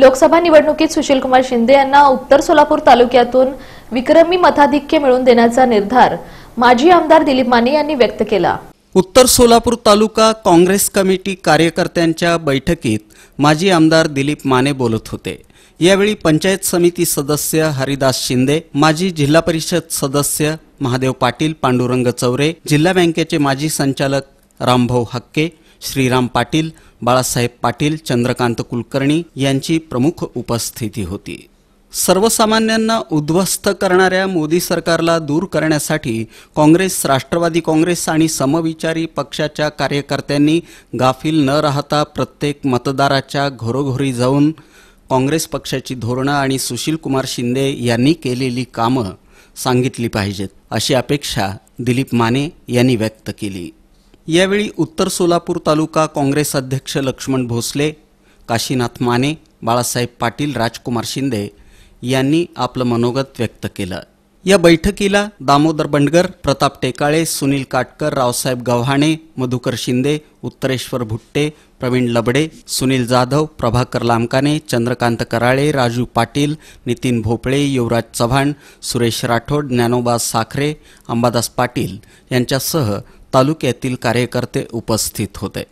लोकसभा निवडणुकीत सुशीलकुमार शिंदे यांना उत्तर सोलापूर तालुक्यातून विक्रमी मताधिक्य मिळवून देण्याचा निर्धार माजी आमदार दिलीप माने यांनी व्यक्त केला. उत्तर सोलापूर तालुका काँग्रेस कमिटी कार्यकर्त्यांच्या बैठकीत माजी आमदार दिलीप माने बोलत होते. यावेळी पंचायत समिती सदस्य हरिदास शिंदे माजी जिल्हा परिषद सदस्य महादेव पाटील पांडुरंग चौरे जिल्हा बँकेचे माजी संचालक रामभाऊ हक्के श्रीराम पाटील बाळासाहेब पाटील चंद्रकांत कुलकर्णी यांची प्रमुख उपस्थिती होती. सर्वसामान्यांना उद्ध्वस्त करणाऱ्या मोदी सरकारला दूर करण्यासाठी काँग्रेस राष्ट्रवादी काँग्रेस आणि समविचारी पक्षाच्या कार्यकर्त्यांनी गाफील न राहता प्रत्येक मतदाराच्या घरोघरी जाऊन काँग्रेस पक्षाची धोरणं आणि सुशीलकुमार शिंदे यांनी केलेली कामं सांगितली पाहिजेत अशी अपेक्षा दिलीप माने यांनी व्यक्त केली. यावेळी उत्तर सोलापूर तालुका काँग्रेस अध्यक्ष लक्ष्मण भोसले काशीनाथ माने बाळासाहेब पाटील राजकुमार शिंदे यांनी आपलं मनोगत व्यक्त केलं. या बैठकीला दामोदर बंडगर प्रताप टेकाळे सुनील काटकर रावसाहेब गव्हाणे मधुकर शिंदे उत्तरेश्वर भुट्टे प्रवीण लबडे सुनील जाधव प्रभाकर लामकाने चंद्रकांत कराळे राजू पाटील नितीन भोपळे युवराज चव्हाण सुरेश राठोड ज्ञानोबा साखरे अंबादास पाटील यांच्यासह तालुक्यातील कार्यकर्ते उपस्थित होते.